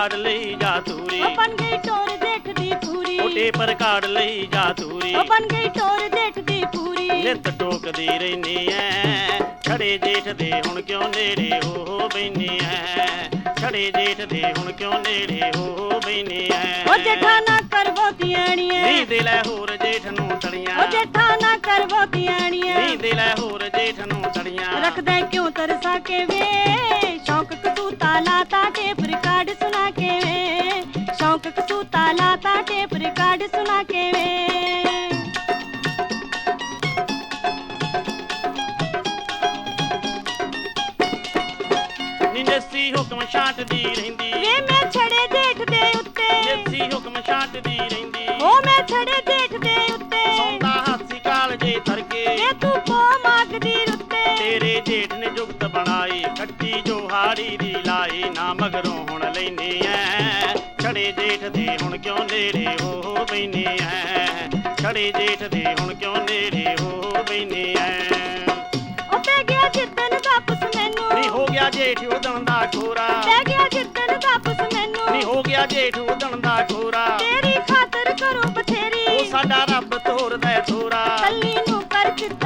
Record ਲਈ ਜਾ ਤੂਰੀ। ਉਹ ਬਣ ਗਈ ਟੋਰ ਦੇਖਦੀ ਪੂਰੀ। ਉਹ ਟੇਪ ਰਿਕਾਰਡ ਲਈ ਜਾ ਤੂਰੀ। ਉਹ ਬਣ ਗਈ ਟੋਰ ਦੇਖਦੀ ਪੂਰੀ। ਨਿਤ ਟੋਕਦੀ ਰਹਿਨੀ ਐ। ਖੜੇ ਜੇਠ ਦੇ ਹੁਣ ਕਿਉਂ ਨੇੜੇ ਹੋ ਬੈਨੀ ਐ? ਖੜੇ ਜੇਠ ਦੇ ਹੁਣ ਕਿਉਂ ਨੇੜੇ ਹੋ ਬੈਨੀ ਐ? ਉਹ ਜੇਠਾ ਨਾ ਕਰਵੋ ਤਿਆਣੀਏ ਨੀ ਦੇ ਲੈ ਹੋਰ ਜੇਠ ਨੂੰ ਤੜੀਆਂ। ਉਹ ਜੇਠਾ ਨਾ ਕਰਵੋ ਤਿਆਣੀਏ ਨੀ ਦੇ ਲੈ ਹੋਰ ਜੇਠ ਨੂੰ ਤੜੀਆਂ। ਰੱਖਦਾ ਕਿਉਂ ਤਰਸਾ ਕੇ ਵੇ? ਸ਼ੌਂਕ ਕਸੂਤਾ ਲਾਤਾ ਮਗਰੋਂ ਹੁਣ ਲੈਨੀ ਐ ਛੜੇ ਜੇਠ ਦੇ ਹੁਣ ਕਿਉਂ ਨੇੜੇ ਹੋ ਬੈਨੀ ਐ ਛੜੇ ਜੇਠ ਦੇ ਹੁਣ ਕਿਉਂ ਨੇੜੇ ਹੋ ਬੈਨੀ ਐ ਉਹ ਪੈ ਗਿਆ ਜਿੱਦਨ ਵਾਪਸ ਮੈਨੂੰ। ਨੀ ਹੋ ਗਿਆ ਜੇਠ ਉਦਣ ਦਾ ਖੋਰਾ। ਪੈ ਗਿਆ ਜਿੱਦਨ ਵਾਪਸ ਮੈਨੂੰ। ਨੀ ਹੋ ਗਿਆ ਜੇਠ ਉਦਣ ਦਾ ਖੋਰਾ। ਤੇਰੀ ਖਾਤਰ ਕਰੂੰ ਬਥੇਰੀ। ਉਹ ਸਾਡਾ ਰੱਬ ਤੋਰਦਾ ਥੋਰਾ ਕੱਲੀ ਨੂੰ ਕਰ ਚਿੱਤ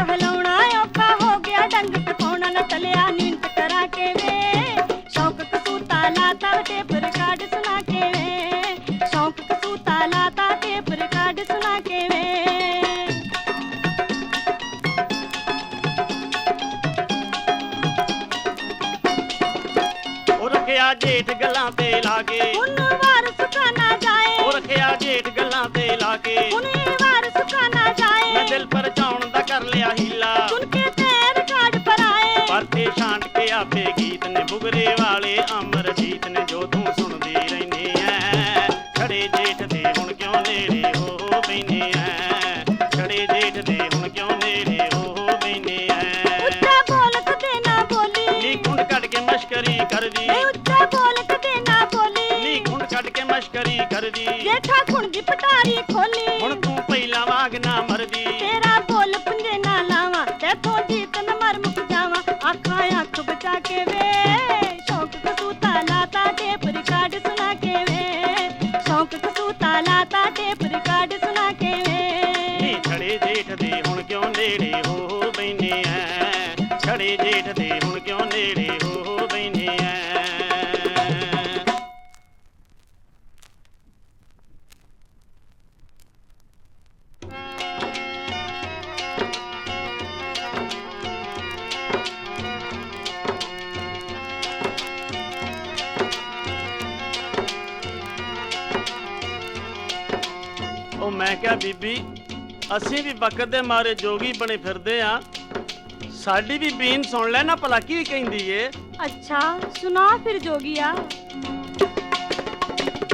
ਜੇਠ ਗੱਲਾਂ ਤੇ ਲਾਗੇ। ਹੁਣ ਵਾਰ ਸੁਕਾ ਨਾ ਜਾਏ। ਉਹ ਰੱਖਿਆ ਜੇਠ ਗੱਲਾਂ ਤੇ ਲਾਗੇ। ਇਹ ਵਾਰ ਸੁਕਾ ਨਾ ਮੈਂ ਜਾਏ ਦਿਲ ਪਰਚਾਉਣ ਦਾ ਕਰ ਲਿਆ ਹੀਲਾ। ਸੁਣ ਕੇ ਤੇ ਰਿਕਾਰਡ ਪਰ ਆਏ ਪਰਤੇ ਛਾਂਟ ਕੇ ਆਪੇ ਗੀਤ ਨੇ ਬੁਗਰੇ ਵਾਲੇ ਅਮਰਜੀਤ ਬੋਲ ਕਦੇ ਨਾ ਬੋਲੀ। ਨੀ ਕੁੰਡ ਕੱਢ ਕੇ ਮਸ਼ਕਰੀ ਕਰਦੀ। ਜੇਠਾ ਖੁਣ ਦੀ ਪਟਾਰੀ ਖੋਲੀ। ਹੁਣ ਤੂੰ ਪਹਿਲਾਂ ਵਾਂਗ ਨਾ ਮਰਦੀ। ਤੇਰਾ ਬੋਲ ਪੁੰਜੇ ਨਾ ਲਾਵਾਂ। ਤੇਥੋਂ ਜੀਤ ਨ ਮਰ ਮੁੱਕ ਜਾਵਾਂ। ਅੱਖਾਂ ਅੱਖ ਬਚਾ ਕੇ ਵੇ। ਸ਼ੌਕ ਕਸੂਤਾ ਲਾਤਾ ਟੇਪ ਰਿਕਾਰਡ ਸੁਣਾ ਕੇ ਵੇ। ਸ਼ੌਕ ਕਸੂਤਾ ਲਾਤਾ ਟੇਪ ਰਿਕਾਰਡ ਸੁਣਾ ਕੇ ਵੇ। ਨੀ ਖੜੇ ਜੇਠ ਦੇ ਹੁਣ ਕਿਉਂ ਨੇੜੇ ਹੋ ਬੈਨੇ ਐ? ਜੇਠ ਦੇ ਹੁਣ ਕਿਉਂ ਨੇੜੇ ਉਹ ਮੈਂ ਕਿਹਾ ਬੀਬੀ ਅਸੀਂ ਵੀ ਵਕਤ ਦੇ ਮਾਰੇ ਜੋਗੀ ਬਣੇ ਫਿਰਦੇ ਆ। ਸਾਡੀ ਵੀ ਬੀਨ ਸੁਣ ਲੈ ਨਾ ਭਲਾ ਕੀ ਕਹਿੰਦੀ ਏ? ਅੱਛਾ ਸੁਣਾ ਫਿਰ ਜੋਗੀਆ।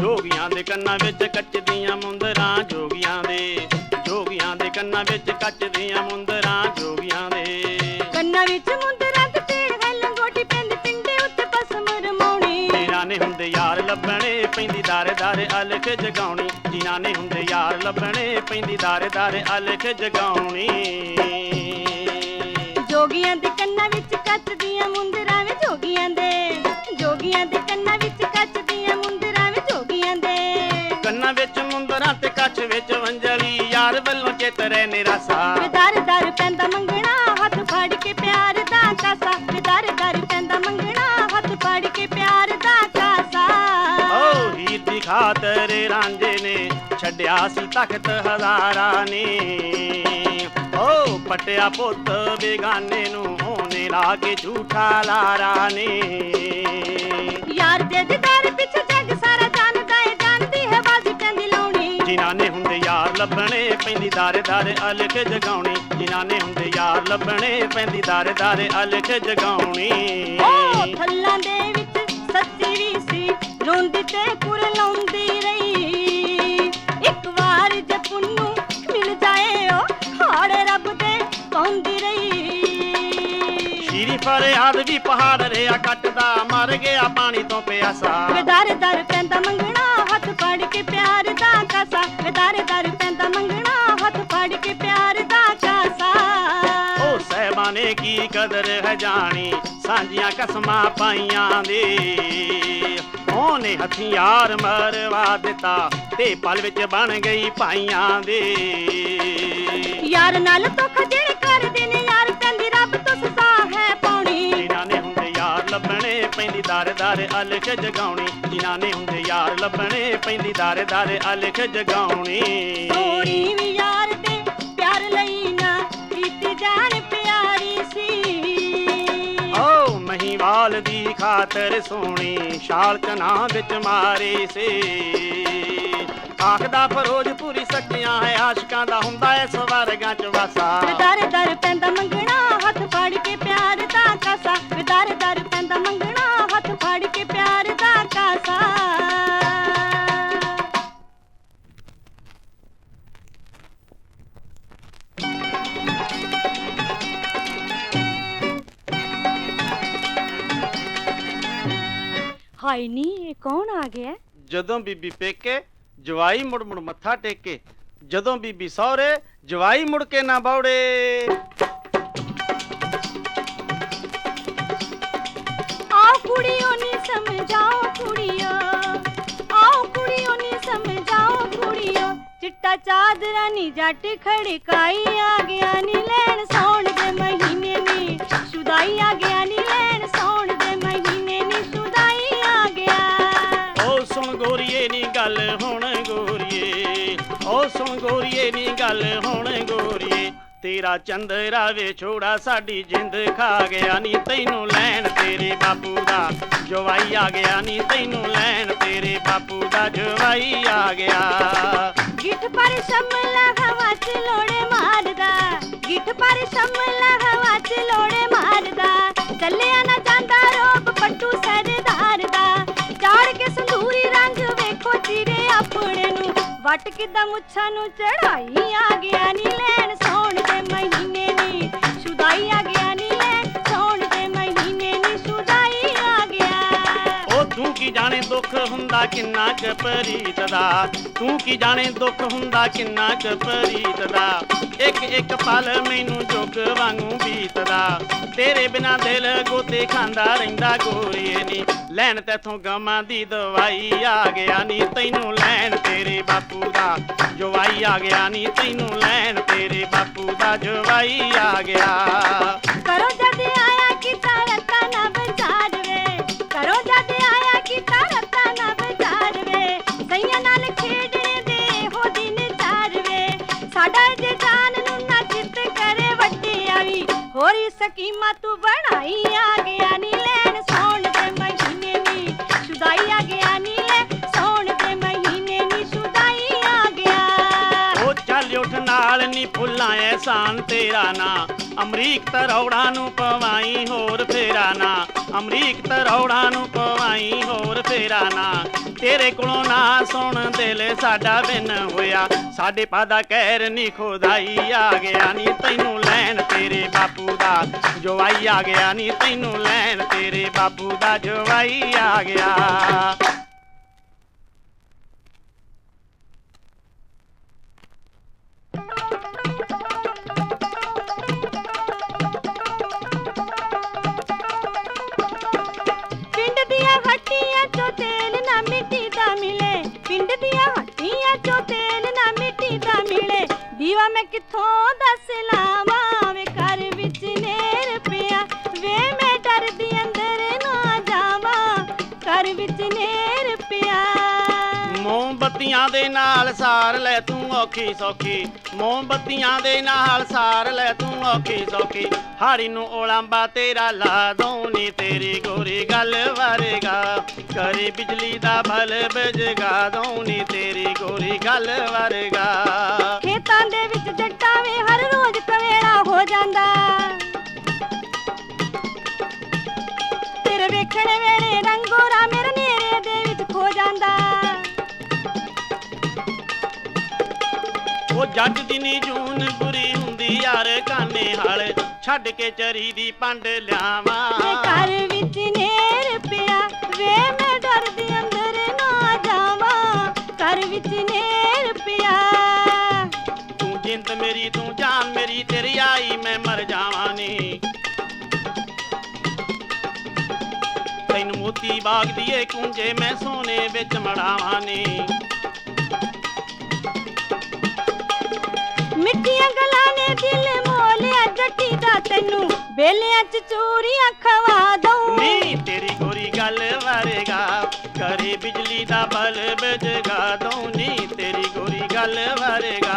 ਜੋਗੀਆਂ ਦੇ ਕੰਨਾਂ ਵਿੱਚ ਕੱਚਦੀਆਂ ਮੁੰਦਰਾਂ ਜੋਗੀਆਂ ਦੇ ਜੋਗੀਆਂ ਦੇ ਕੰਨਾਂ ਵਿੱਚ ਕੱਚਦੀਆਂ ਮੁੰਦਰਾਂ ਜੋਗੀਆਂ ਦੇ। ਕੰਨਾਂ ਵਿੱਚ ਮੁੰਦਰਾਂ ਤੇ ਹੈ ਲੰਗੋਟੀ ਪੈਂਦੀ ਪਿੰਡੇ ਉੱਤੇ ਪਸਮ ਰਮਾਉਣੀ ਜਿਨ੍ਹਾਂ ਨੇ ਹੁੰਦੇ ਯਾਰ ਲੱਭਣੇ ਪੈਂਦੀ ਦਾਰੇ ਦਾਰੇ ਅਲਖ ਜਗਾਉਣੀ। ਪੈਂਦੀ ਦਾਰੇ ਦਾਰੇ ਅਲਖ ਜਗਾਉਣੀ। ਜੋਗੀਆਂ ਦੇ ਕੰਨਾਂ ਵਿੱਚ ਕੱਚ ਦੀਆਂ ਮੁੰਦਰਾਂ ਵੇ ਜੋਗੀਆਂ ਦੇ। ਜੋਗੀਆਂ ਦੇ ਕੰਨਾਂ ਵਿੱਚ ਕੱਚ ਦੀਆਂ ਮੁੰਦਰਾਂ ਵੇ ਜੋਗੀਆਂ ਦੇ। ਕੰਨਾਂ ਵਿੱਚ ਮੁੰਦਰਾਂ ਤੇ ਕੱਚ ਵਿੱਚ ਵੰਜਲੀ ਯਾਰ ਵੱਲੋਂ ਚੇਤਰੇ ਨਿਰਾਸਾ। ਵਿਦਾਰ ਦਰ ਪੈਂਦਾ ਮੰਗਣਾ ਹੱਥ ਫੜ ਕੇ ਪਿਆਰ ਦਾ ਕਾਸਾ। ਵਿਦਾਰ ਦਰ ਪੈਂਦਾ ਮੰਗਣਾ ਹੱਥ ਫੜ ਕੇ ਪਿਆਰ ਦਾ ਕਾਸਾ। ਓ ਦੀ ਖਾਤਰ ਨੇ ਛੱਡਿਆ ਸੀ ਤਖਤ ਹਜ਼ਾਰਾਂ ਨੇ। ਓ ਪਟਿਆ ਪੁੱਤ ਬੇਗਾਨੇ ਨੂੰ ਉਹਨੇ ਲਾ ਕੇ ਝੂਠਾ ਲਾਰਾ ਨੇ। ਯਾਰ ਦੇ ਦੀਦਾਰ ਪਿੱਛੇ ਜੱਗ ਸਾਰਾ ਜਾਣਦਾ ਏ ਜਾਣਦੀ ਹੈ ਬਾਜ਼ੀ ਪੈਂਦੀ ਲਾਉਣੀ। ਜਿਨ੍ਹਾਂ ਨੇ ਹੁੰਦੇ ਯਾਰ ਲੱਭਣੇ ਪੈਂਦੀ ਦਾਰੇ ਦਾਰੇ ਅਲਖ ਜਗਾਉਣੀ। ਜਿਨ੍ਹਾਂ ਨੇ ਹੁੰਦੇ ਯਾਰ ਲੱਭਣੇ ਪੈਂਦੀ ਦਾਰੇ ਦਾਰੇ ਅਲਖ ਜਗਾਉਣੀ। ਓ ਥੱਲਾਂ ਦੇ ਵਿੱਚ ਸੱਚੀ ਵੀ ਸੀ ਰੋਂਦੀ ਤੇ ਕੁਰਲਾਉਂਦੀ ਰਹੀ ਫਰਿਆਦ ਵੀ ਪਹਾੜ ਰਿਆ ਕੱਟਦਾ ਮਰ ਗਿਆ ਪਾਣੀ ਤੋਂ ਪਿਆਸਾ। ਵਿਦਾਰ ਦਰ ਪੈਂਦਾ ਮੰਗਣਾ ਹੱਥ ਫੜ ਕੇ ਪਿਆਰ ਦਾ ਕਾਸਾ। ਵਿਦਾਰ ਦਰ ਪੈਂਦਾ ਮੰਗਣਾ ਹੱਥ ਫੜ ਕੇ ਪਿਆਰ ਦਾ ਕਾਸਾ। ਉਹ ਸਹਿਬਾਂ ਨੇ ਕੀ ਕਦਰ ਹੈ ਜਾਣੀ? ਸਾਂਝੀਆਂ ਕਸਮਾਂ ਪਾਈਆਂ ਦੇ ਉਹ ਉਹਨੇ ਹੱਥੀਂ ਯਾਰ ਮਰਵਾ ਦਿੱਤਾ ਤੇ ਪਲ ਵਿੱਚ ਬਣ ਗਈ ਭਾਈਆਂ ਦੇ। ਯਾਰ ਨਾਲ ਧੋਖਾ ਪੈਂਦੀ ਦਰ ਦਰ ਅਲਖ ਜਗਾਉਣੀ। ਜਿਨ੍ਹਾਂ ਨੇ ਹੁੰਦੇ ਯਾਰ ਲੱਭਣੇ ਪੈਂਦੀ ਦਰ ਦਰ ਅਲਖ ਜਗਾਉਣੀ। ਥੋੜੀ ਵੀ ਯਾਰ ਦੇ ਪਿਆਰ ਲਈ ਨਾ ਕੀਤੀ ਜਾਣ ਪਿਆਰੀ ਸੀ। ਓ ਮਹੀਵਾਲ ਦੀ ਖਾਤਰ ਸੋਹਣੀ ਛਾਲ ਚਨਾ ਵਿੱਚ ਮਾਰੀ ਸੀ। ਆਖਦਾ ਫਿਰੋਜ਼ਪੁਰੀ ਸੱਚੀਆਂ ਹੈ ਆਸ਼ਕਾਂ ਦਾ ਹੁੰਦਾ ਐ ਸਵਰਗਾਂ ਚ ਵਾਸਾ। ਦਰ ਦਰ ਪੈਂਦਾ ਮੰਗਣਾ ਹੱਥ ਫੜ ਕੇ ਪਿਆਰ ਹਾਏ ਨੀ ਇਹ ਕੌਣ ਆ ਗਿਆ? ਜਦੋਂ ਬੀਬੀ ਪੇਕੇ ਜਵਾਈ ਮੁੜ ਮੁੜ ਮੱਥਾ ਟੇਕੇ। ਜਦੋਂ ਬੀਬੀ ਸਹੁਰੇ ਜਵਾਈ ਮੁੜ ਕੇ ਨਾ ਬੌੜੇ। ਆਓ ਕੁੜੀਓ ਨੀ ਸਮਝਾਓ ਕੁੜੀਓ। ਆਓ ਕੁੜੀਓ ਨੀ ਸਮਝਾਓ ਕੁੜੀਓ। ਚਿੱਟਾ ਚਾਦਰਾ ਨੀ ਜੱਟ ਖੜਕਾਈ ਆ ਗਿਆ ਨੀ ਲੈਣ ਸੌਣ ਦੇ ਮਹੀਨੇ ਨੀ ਸੁਦਾਈ ਆ ਗਿਆ ਹੁਣ ਗੋਰੀਏ, ਤੇਰਾ ਚੰਦਰਾ ਵੇ ਛੋੜਾ ਸਾਡੀ ਜਿੰਦ ਖਾ ਗਿਆ ਨੀ, ਤੈਨੂੰ ਲੈਣ ਤੇਰੇ ਬਾਪੂ ਦਾ ਜਵਾਈ ਆ ਗਿਆ ਨੀ, ਤੈਨੂੰ ਲੈਣ ਤੇਰੇ ਬਾਪੂ ਦਾ ਜਵਾਈ ਆ ਗਿਆ। ਗਿੱਠ ਪਰ ਸ਼ਮਲਾ ਹਵਾ ਚ ਲੋੜੇ ਮਾਰਦਾ, ਗਿੱਠ ਪਰ ਸ਼ਮਲਾ ਹਵਾ ਚ ਲੋੜੇ ਮਾਰਦਾ, ਚੱਲਿਆ ਨਾ ਜਾਂਦਾ ਰੋਬ ਪੱਟੂ ਸਰਦਾਰ ਨੂੰ ਵੱਟ ਕਿਦਾਂ ਮੁੱਛਾਂ ਨੂੰ ਚੜਾਈ ਆ ਗਿਆ ਨੀ ਲੈਣ ਸੌਣ ਦੇ ਮਹੀਨੇ। ਹੁੰਦਾ ਕਿੰਨਾ ਕੁ ਪ੍ਰੀਤ ਦਾ ਤੂੰ ਕੀ ਜਾਣੇ ਦੁੱਖ ਹੁੰਦਾ ਕਿੰਨਾ ਕੁ ਪ੍ਰੀਤ ਦਾ ਇੱਕ ਇੱਕ ਪਲ ਮੈਨੂੰ ਜੁਗ ਵਾਂਗੂ ਬੀਤਦਾ। ਤੇਰੇ ਬਿਨਾ ਦਿਲ ਗੋਤੇ ਖਾਂਦਾ ਰਹਿੰਦਾ ਗੋਰੀਏ ਨੀ। ਲੈਣ ਤੇਥੋਂ ਗਮਾਂ ਦੀ ਦਵਾਈ ਆ ਗਿਆ ਨੀ। ਤੈਨੂੰ ਲੈਣ ਤੇਰੇ ਬਾਪੂ ਦਾ ਜਵਾਈ ਆ ਗਿਆ ਨੀ। ਤੈਨੂੰ ਲੈਣ ਤੇਰੇ ਬਾਪੂ ਦਾ ਜਵਾਈ ਆ ਗਿਆ। ਸਕੀਮਾ ਤੂੰ ਬਣਾਈ ਆ ਗਿਆ ਨੀ ਲੈਣ, ਸੌਣ ਦੇ ਮਹੀਨੇ ਨੀ ਸੁਦਾਈ ਆ ਗਿਆ ਨੀ ਲੈ, ਸੌਣ ਦੇ ਮਹੀਨੇ ਨੀ ਸੁਦਾਈ ਆ ਗਿਆ ਉਹ ਚੱਲ ਉੱਠ ਨਾਲ ਨੀ ਫੁੱਲਾਂ ਐਸਾਨ ਤੇਰਾ ਨਾ। ਅਮਰੀਕ ਤਰੌੜਾ ਨੂੰ ਪਵਾਈ ਹੋਰ ਫੇਰਾ ਨਾ। ਅਮਰੀਕ ਤਰੌੜਾ ਨੂੰ ਪਵਾਈ ਹੋਰ ਫੇਰਾ ਨਾ। ਤੇਰੇ ਕੋਲੋਂ ਨਾ ਸੁਣ ਦਿਲ ਸਾਡਾ ਬਿਨ ਹੋਇਆ। ਸਾਡੇ ਪਾਦਾ ਕਹਿਰ ਨੀ ਖੁਦਾਈ ਆ ਗਿਆ ਨੀ ਤੈਨੂੰ ਲੈਣ ਤੇਰੇ ਬਾਪੂ ਦਾ ਜਵਾਈ ਆ ਗਿਆ ਨੀ ਤੈਨੂੰ ਲੈਣ, ਤੇਰੇ ਬਾਪੂ ਦਾ ਜਵਾਈ ਆ ਗਿਆ। ਮੋਮਬੱਤੀਆਂ ਦੇ ਨਾਲ ਸਾਰ ਲੈ ਤੂੰ ਔਖੀ ਸੌਖੀ, ਮੋਮਬੱਤੀਆਂ ਦੇ ਨਾਲ ਸਾਰ ਲੈ ਤੂੰ ਔਖੀ ਸੌਖੀ। ਹਾੜੀ ਨੂੰ ਓਲਾਂਬਾ ਤੇਰਾ ਲਾ ਦਉਨੀ ਤੇਰੀ ਗੋਰੀ ਗੱਲ ਵਰਗਾ। ਕਰੇ ਬਿਜਲੀ ਦਾ ਬਲਬ ਜਗਾ ਦਉਨੀ ਤੇਰੀ ਗੋਰੀ ਗੱਲ ਵਰਗਾ। ਖੇਤਾਂ ਦੇ ਵਿੱਚ ਜੱਟਾਂ ਹਰ ਰੋਜ਼ ਕਵੇਲਾ ਹੋ ਜਾਂਦਾ। ਤੇਰੇ ਵੇਖਣ ਵੇਲੇ ਰੰਗੋਰਾ ਮੇਰੇ ਜੱਟ ਦੀ ਨੀ ਜੂਨ ਬੁਰੀ ਹੁੰਦੀ ਯਾਰ ਕਾਨੇ ਹਾਲ। ਛੱਡ ਕੇ ਚਰੀ ਦੀ ਪੰਡ ਲਿਆਵਾਂ। ਘਰ ਵਿੱਚ ਨੇਰ ਪਿਆ ਵੇ ਮੈਂ ਡਰਦੀ ਅੰਦਰ ਨਾ ਜਾਵਾਂ। ਘਰ ਵਿੱਚ ਨੇਰ ਪਿਆ। ਤੂੰ ਜਿੰਦ ਮੇਰੀ ਤੂੰ ਜਾਨ ਮੇਰੀ ਤੇਰੀ ਆਈ ਮੈਂ ਮਰ ਜਾਵਾਂ ਨੀ। ਤੈਨੂੰ ਮੋਤੀ ਬਾਗ ਦੀਏ ਕੁੰਜੇ ਮੈਂ ਸੋਨੇ ਵਿੱਚ ਮੜਾਵਾਂ ਨੇ। ਮਿੱਠੀਆਂ ਗੱਲਾਂ ਨੇ ਦਿਲ ਮੋਲਿਆ ਜੱਟੀ ਦਾ ਤੈਨੂੰ। ਵੇਲਿਆਂ ਚ ਚੂਰੀਆਂ ਖਵਾ ਦਊਂ। ਨੀ, ਤੇਰੀ ਗੋਰੀ ਗੱਲ ਵਾਰੇਗਾ ਕਰੇ ਬਿਜਲੀ ਦਾ ਬਲਬ ਜਗਾ ਦਊਂ। ਨੀ, ਤੇਰੀ ਗੋਰੀ ਗੱਲ ਵਾਰੇਗਾ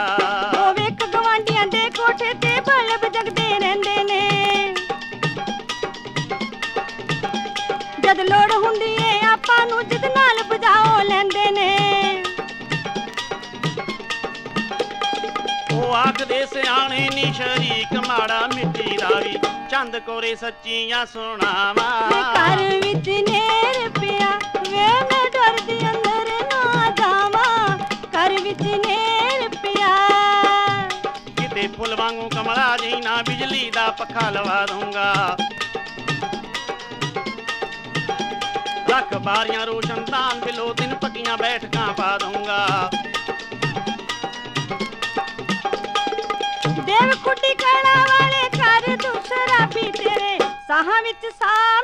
ਸਿਆਣੇ ਨੀ ਸ਼ਰੀਕ ਮਾੜਾ ਮਿੱਟੀ ਦਾ ਵੀ। ਚੰਦ ਕੋਰੇ ਸੱਚੀਆਂ ਸੁਣਾਵਾ। ਘਰ ਵਿੱਚ ਨੇਰ ਪਿਆ ਵੇ ਮੈਂ ਡਰਦੀ ਅੰਦਰ ਨਾ ਜਾਵਾਂ। ਘਰ ਵਿੱਚ ਨੇਰ ਪਿਆ। ਕਿਤੇ ਫੁੱਲ ਵਾਂਗੂ ਕਮਲਾ ਜੀ ਨਾ ਬਿਜਲੀ ਦਾ ਪੱਖਾ ਲਵਾ ਦੂੰਗਾ ਲੱਖ ਬਾਰੀਆਂ ਰੋਸ਼ਨਦਾਨ ਬਿਲੋ ਦਿਨ ਪੱਕੀਆਂ ਬੈਠਕਾਂ ਪਾ ਦੂੰਗਾ ਕੁੱਟੀ ਕਹਿਣਾ ਵਾਲੇ ਘਰ ਦੂਸਰਾ ਵੀ ਤੇਰੇ ਸਾਹਾਂ ਵਿੱਚ ਸਾਹ